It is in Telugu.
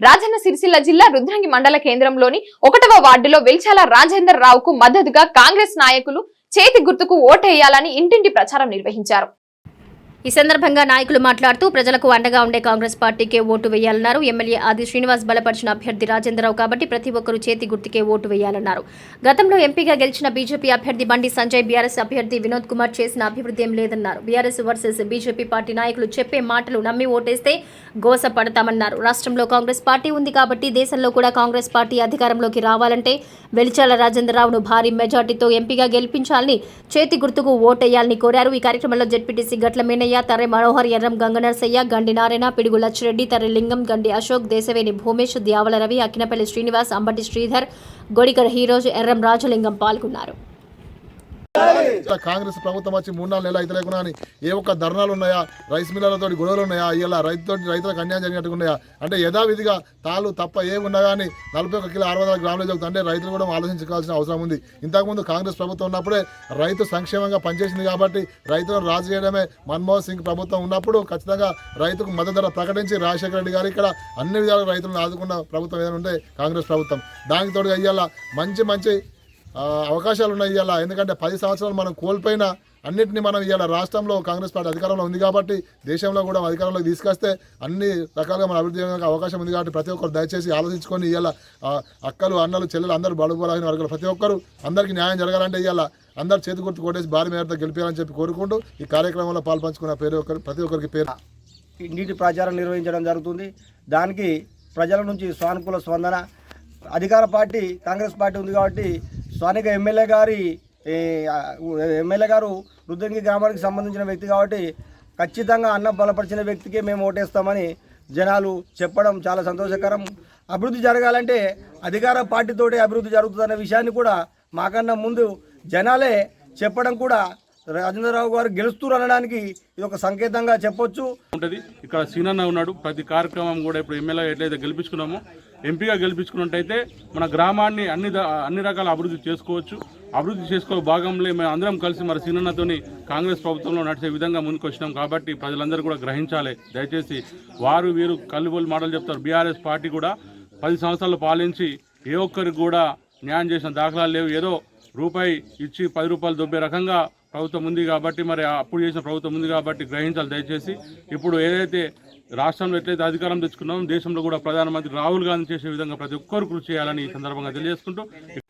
రాజన్న సిరిసిల్ల జిల్లా రుద్రంగి మండల కేంద్రంలోని ఒకటవ వార్డులో వెల్చాల రాజేందర్ రావుకు మద్దతుగా కాంగ్రెస్ నాయకులు చేతి గుర్తుకు ఓటేయాలని ఇంటింటి ప్రచారం నిర్వహించారు. ఈ సందర్భంగా నాయకులు మాట్లాడుతూ ప్రజలకు అండగా ఉండే కాంగ్రెస్ పార్టీకే ఓటు వేయాలన్నారు. ఎమ్మెల్యే ఆది శ్రీనివాస్ బలపరిచిన అభ్యర్థి రాజేంద్రరావు కాబట్టి ప్రతి ఒక్కరూ చేతి గుర్తుకే ఓటు వేయాలన్నారు. గతంలో ఎంపీగా గెలిచిన బీజేపీ అభ్యర్థి బండి సంజయ్ బీఆర్ఎస్ అభ్యర్థి వినోద్ కుమార్ చేసిన అభివృద్ధి ఏం లేదన్నారు. బీఆర్ఎస్ వర్సెస్ బీజేపీ పార్టీ నాయకులు చెప్పే మాటలు నమ్మి ఓటేస్తే గోస పడతామన్నారు. రాష్ట్రంలో కాంగ్రెస్ పార్టీ ఉంది కాబట్టి దేశంలో కూడా కాంగ్రెస్ పార్టీ అధికారంలోకి రావాలంటే వెలిచాల రాజేంద్రరావును భారీ మెజార్టీతో ఎంపీగా గెలిపించాలని చేతి గుర్తుకు ఓటేయాలని కోరారు. ఈ కార్యక్రమంలో జెడ్పీటీసీ గట్ల మీనయ్య తర్రె మనోహర్ ఎర్రం గంగనరసయ్య గండి నారాయణ పిడుగు లచ్చిరెడ్డి తర్రె లింగం గండి అశోక్ దేశవేని భూమేష్ ద్యావల రవి అకినపల్లి శ్రీనివాస్ అంబటి శ్రీధర్ గొడికర్ హీరోజు ఎర్రం రాజలింగం పాల్గొన్నారు కాంగ్రెస్ ప్రభుత్వం వచ్చి మూడు నాలుగు నెలలు అయితే లేకున్నా అని ఏ ఒక్క ధర్నాలు ఉన్నాయా? రైస్ మిల్లర్లతో గొడవలు ఉన్నాయా? ఇలా రైతుతో రైతులకు అన్యాయం జరిగినట్టు ఉన్నాయా? అంటే యథావిధిగా తాళ్ళు తప్ప ఏమున్నా కానీ నలభై ఒక కిలో అరవై వందల గ్రాములు జరుగుతుంది అంటే రైతులు కూడా ఆలోచించుకోవాల్సిన అవసరం ఉంది. ఇంతకుముందు కాంగ్రెస్ ప్రభుత్వం ఉన్నప్పుడే రైతు సంక్షేమంగా పనిచేసింది కాబట్టి రైతులను రాజు చేయడమే మన్మోహన్ సింగ్ ప్రభుత్వం ఉన్నప్పుడు ఖచ్చితంగా రైతుకు మద్దతు ధర ప్రకటించి రాజశేఖర రెడ్డి గారు ఇక్కడ అన్ని విధాలుగా రైతులను ఆదుకున్న ప్రభుత్వం ఏదైనా ఉంటే కాంగ్రెస్ ప్రభుత్వం. దానికి తోడుగా అయ్యేలా మంచి మంచి అవకాశాలు ఉన్నాయి ఇవాళ. ఎందుకంటే పది సంవత్సరాలు మనం కోల్పోయిన అన్నింటినీ మనం ఇవాళ రాష్ట్రంలో కాంగ్రెస్ పార్టీ అధికారంలో ఉంది కాబట్టి దేశంలో కూడా అధికారంలోకి తీసుకొస్తే అన్ని రకాలుగా మన అభివృద్ధి అవకాశం ఉంది కాబట్టి ప్రతి ఒక్కరు దయచేసి ఆలోచించుకొని ఇవాళ అక్కలు అన్నలు చెల్లెలు అందరూ బడుగుబలైన వర్గాలు ప్రతి ఒక్కరు అందరికీ న్యాయం జరగాలంటే ఇవాళ అందరు చేతి గుర్తు కొట్టేసి భారీ మేరతో గెలిపారని చెప్పి కోరుకుంటూ ఈ కార్యక్రమంలో పాల్పంచుకున్న పేరు ఒక్కరు ప్రతి ఒక్కరికి పేరు. నీటి ప్రచారం నిర్వహించడం జరుగుతుంది. దానికి ప్రజల నుంచి సానుకూల స్పందన. అధికార పార్టీ కాంగ్రెస్ పార్టీ ఉంది కాబట్టి స్థానిక ఎమ్మెల్యే గారి ఎమ్మెల్యే గారు రుద్రంగి గ్రామానికి సంబంధించిన వ్యక్తి కాబట్టి ఖచ్చితంగా అన్న బలపరిచిన వ్యక్తికే మేము ఓటేస్తామని జనాలు చెప్పడం చాలా సంతోషకరం. అభివృద్ధి జరగాలంటే అధికార పార్టీతోటే అభివృద్ధి జరుగుతుందన్న విషయాన్ని కూడా మాకన్నా ముందు జనాలే చెప్పడం కూడా రాజేంద్రరావు గారు గెలుస్తూ అనడానికి ఇది ఒక సంకేతంగా చెప్పొచ్చు. ఉంటుంది. ఇక్కడ సీనన్న ఉన్నాడు. ప్రతి కార్యక్రమం కూడా ఇప్పుడు ఎమ్మెల్యే ఎట్లయితే గెలిపించుకున్నామో ఎంపీగా గెలిపించుకున్నట్టయితే మన గ్రామాన్ని అన్ని అన్ని రకాల అభివృద్ధి చేసుకోవచ్చు. అభివృద్ధి చేసుకో భాగంలో మేము అందరం కలిసి మరి సీనన్నతోని కాంగ్రెస్ ప్రభుత్వంలో నడిచే విధంగా ముందుకు వచ్చినాం కాబట్టి ప్రజలందరూ కూడా గ్రహించాలి. దయచేసి వారు వీరు కల్లుబోలు మాటలు చెప్తారు. బీఆర్ఎస్ పార్టీ కూడా పది సంవత్సరాలు పాలించి ఏ ఒక్కరికి కూడా న్యాయం చేసిన దాఖలాలు లేవు. ఏదో రూపాయి ఇచ్చి పది రూపాయలు దొబ్బే రకంగా ప్రభుత్వం ఉంది కాబట్టి మరి అప్పుడు చేసిన ప్రభుత్వం ఉంది కాబట్టి గ్రహించాలి దయచేసి. ఇప్పుడు ఏదైతే రాష్ట్రంలో ఎట్లయితే అధికారం తెచ్చుకున్నామో దేశంలో కూడా ప్రధానమంత్రి రాహుల్ గాంధీ చేసే విధంగా ప్రతి ఒక్కరు కృషి చేయాలని ఈ సందర్భంగా తెలియజేసుకుంటూ